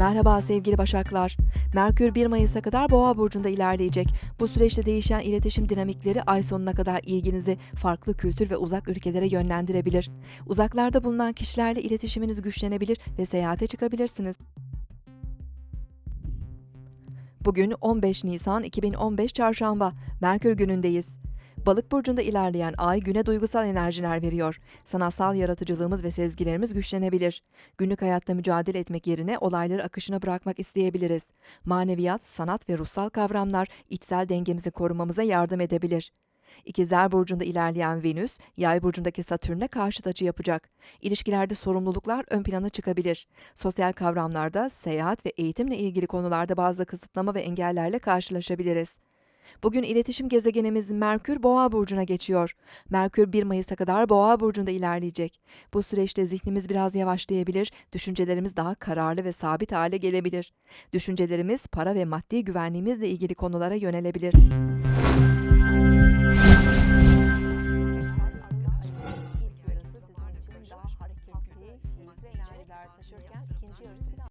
Merhaba sevgili Başaklar. Merkür 1 Mayıs'a kadar Boğa burcunda ilerleyecek. Bu süreçte değişen iletişim dinamikleri ay sonuna kadar ilginizi farklı kültür ve uzak ülkelere yönlendirebilir. Uzaklarda bulunan kişilerle iletişiminiz güçlenebilir ve seyahate çıkabilirsiniz. Bugün 15 Nisan 2015 Çarşamba, Merkür günündeyiz. Balık burcunda ilerleyen ay güne duygusal enerjiler veriyor. Sanatsal yaratıcılığımız ve sezgilerimiz güçlenebilir. Günlük hayatta mücadele etmek yerine olayları akışına bırakmak isteyebiliriz. Maneviyat, sanat ve ruhsal kavramlar içsel dengemizi korumamıza yardım edebilir. İkizler burcunda ilerleyen Venüs, Yay burcundaki Satürn'e karşıt açı yapacak. İlişkilerde sorumluluklar ön plana çıkabilir. Sosyal kavramlarda, seyahat ve eğitimle ilgili konularda bazı kısıtlama ve engellerle karşılaşabiliriz. Bugün iletişim gezegenimiz Merkür Boğa burcuna geçiyor. Merkür 1 Mayıs'a kadar Boğa burcunda ilerleyecek. Bu süreçte zihnimiz biraz yavaşlayabilir, düşüncelerimiz daha kararlı ve sabit hale gelebilir. Düşüncelerimiz para ve maddi güvenliğimizle ilgili konulara yönelebilir.